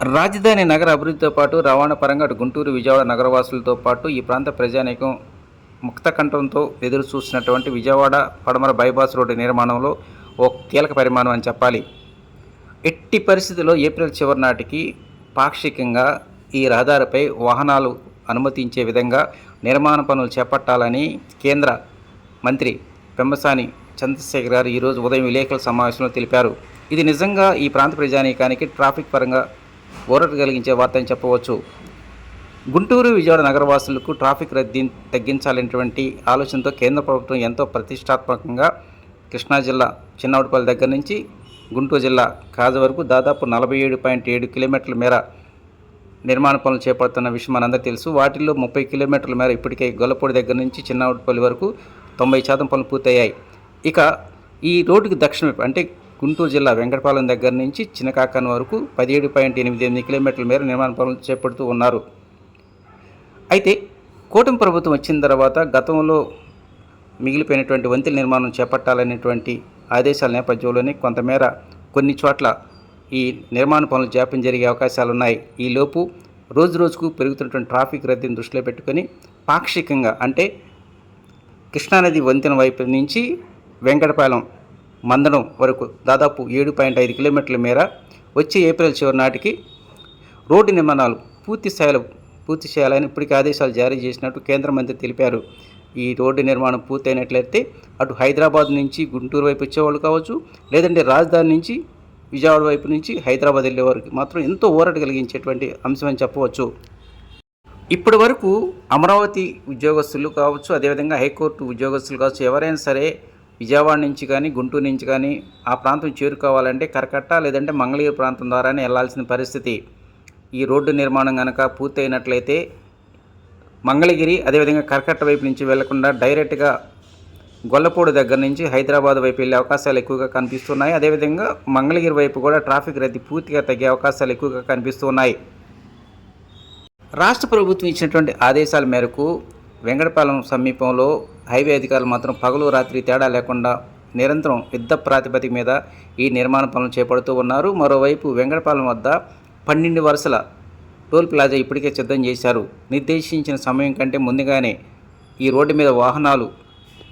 రాజధాని నగర అభివృద్ధితో పాటు రవాణా పరంగా అటు గుంటూరు విజయవాడ నగరవాసులతో పాటు ఈ ప్రాంత ప్రజానీకం ముక్త కంఠంతో ఎదురు చూసినటువంటి విజయవాడ పడమర బైపాస్ రోడ్డు నిర్మాణంలో ఓ కీలక పరిమాణం అని చెప్పాలి. ఎట్టి పరిస్థితుల్లో ఏప్రిల్ చివరి నాటికి పాక్షికంగా ఈ రహదారిపై వాహనాలు అనుమతించే విధంగా నిర్మాణ పనులు చేపట్టాలని కేంద్ర మంత్రి పెంబసాని చంద్రశేఖర్ గారు ఈరోజు ఉదయం విలేకరుల సమావేశంలో తెలిపారు. ఇది నిజంగా ఈ ప్రాంత ప్రజానీకానికి ట్రాఫిక్ పరంగా ఊరట కలిగించే వార్త అని చెప్పవచ్చు. గుంటూరు విజయవాడ నగరవాసులకు ట్రాఫిక్ రద్దీ తగ్గించాలనేటువంటి ఆలోచనతో కేంద్ర ప్రభుత్వం ఎంతో ప్రతిష్టాత్మకంగా కృష్ణా జిల్లా చిన్నవటిపల్లి దగ్గర నుంచి గుంటూరు జిల్లా కాజ వరకు దాదాపు నలభై ఏడు పాయింట్ ఏడు కిలోమీటర్ల మేర నిర్మాణ పనులు చేపడుతున్న విషయం మనందరికీ తెలుసు. వాటిల్లో ముప్పై కిలోమీటర్ల మేర ఇప్పటికే గొల్లపూడి దగ్గర నుంచి చిన్నవటిపల్లి వరకు తొంభై శాతం పనులు పూర్తయ్యాయి. ఇక ఈ రోడ్డుకి దక్షిణ వైపు అంటే గుంటూరు జిల్లా వెంకటపాలెం దగ్గర నుంచి చిన్నకాకన్ వరకు పదిహేడు పాయింట్ ఎనిమిది ఎనిమిది కిలోమీటర్ల మేర నిర్మాణ పనులు చేపడుతూ ఉన్నారు. అయితే కూటమి ప్రభుత్వం వచ్చిన తర్వాత గతంలో మిగిలిపోయినటువంటి వంతెన నిర్మాణం చేపట్టాలనేటువంటి ఆదేశాల నేపథ్యంలోనే కొంతమేర కొన్ని చోట్ల ఈ నిర్మాణ పనులు జాప్యం జరిగే అవకాశాలు ఉన్నాయి ఈలోపు రోజు రోజుకు పెరుగుతున్నటువంటి ట్రాఫిక్ రద్దీని దృష్టిలో పెట్టుకొని పాక్షికంగా అంటే కృష్ణానది వంతెన వైపు నుంచి వెంకటపాలెం మందడం వరకు దాదాపు ఏడు పాయింట్ ఐదు కిలోమీటర్ల మేర వచ్చే ఏప్రిల్ చివరి నాటికి రోడ్డు నిర్మాణాలు పూర్తి స్థాయిలో పూర్తి చేయాలని ఇప్పటికే ఆదేశాలు జారీ చేసినట్టు కేంద్ర మంత్రి తెలిపారు. ఈ రోడ్డు నిర్మాణం పూర్తయినట్లయితే అటు హైదరాబాద్ నుంచి గుంటూరు వైపు వచ్చేవాళ్ళు కావచ్చు లేదంటే రాజధాని నుంచి విజయవాడ వైపు నుంచి హైదరాబాద్ వెళ్ళే వారికి మాత్రం ఎంతో ఊరట కలిగించేటువంటి అంశం అని చెప్పవచ్చు. ఇప్పటి వరకు అమరావతి ఉద్యోగస్తులు కావచ్చు అదేవిధంగా హైకోర్టు ఉద్యోగస్తులు కావచ్చు ఎవరైనా సరే విజయవాడ నుంచి కానీ గుంటూరు నుంచి కానీ ఆ ప్రాంతం చేరుకోవాలంటే కరకట్ట లేదంటే మంగళగిరి ప్రాంతం ద్వారానే వెళ్ళాల్సిన పరిస్థితి. ఈ రోడ్డు నిర్మాణం కనుక పూర్తయినట్లయితే మంగళగిరి అదేవిధంగా కరకట్ట వైపు నుంచి వెళ్ళకుండా డైరెక్ట్గా గొల్లపూడి దగ్గర నుంచి హైదరాబాద్ వైపు వెళ్ళే అవకాశాలు ఎక్కువగా కనిపిస్తున్నాయి. అదేవిధంగా మంగళగిరి వైపు కూడా ట్రాఫిక్ రద్దీ పూర్తిగా తగ్గే అవకాశాలు ఎక్కువగా కనిపిస్తున్నాయి. రాష్ట్ర ప్రభుత్వం ఇచ్చినటువంటి ఆదేశాల మేరకు వెంకటపాలెం సమీపంలో హైవే అధికారులు మాత్రం పగలు రాత్రి తేడా లేకుండా నిరంతరం యుద్ధ ప్రాతిపదిక మీద ఈ నిర్మాణ పనులు చేపడుతూ ఉన్నారు. మరోవైపు వెంకటపాలెం వద్ద పన్నెండు వరుసల టోల్ ప్లాజా ఇప్పటికే సిద్ధం చేశారు. నిర్దేశించిన సమయం కంటే ముందుగానే ఈ రోడ్డు మీద వాహనాలు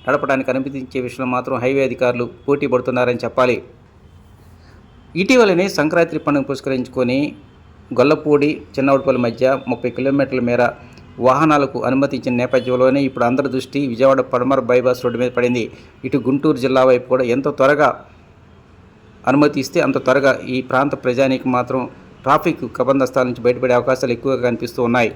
నడపడానికి అనుమతించే విషయంలో మాత్రం హైవే అధికారులు పోటీ పడుతున్నారని చెప్పాలి. ఇటీవలనే సంక్రాంతి పండుగ పురస్కరించుకొని గొల్లపూడి చిన్నవుడిపల్లి మధ్య ముప్పై కిలోమీటర్ల మేర వాహనాలకు అనుమతించిన నేపథ్యంలోనే ఇప్పుడు అందరి దృష్టి విజయవాడ పడమర బైపాస్ రోడ్డు మీద పడింది. ఇటు గుంటూరు జిల్లా వైపు కూడా ఎంత త్వరగా అనుమతి ఇస్తే అంత త్వరగా ఈ ప్రాంత ప్రజానికి మాత్రం ట్రాఫిక్ కబంధస్థాల నుంచి బయటపడే అవకాశాలు ఎక్కువగా కనిపిస్తూ ఉన్నాయి.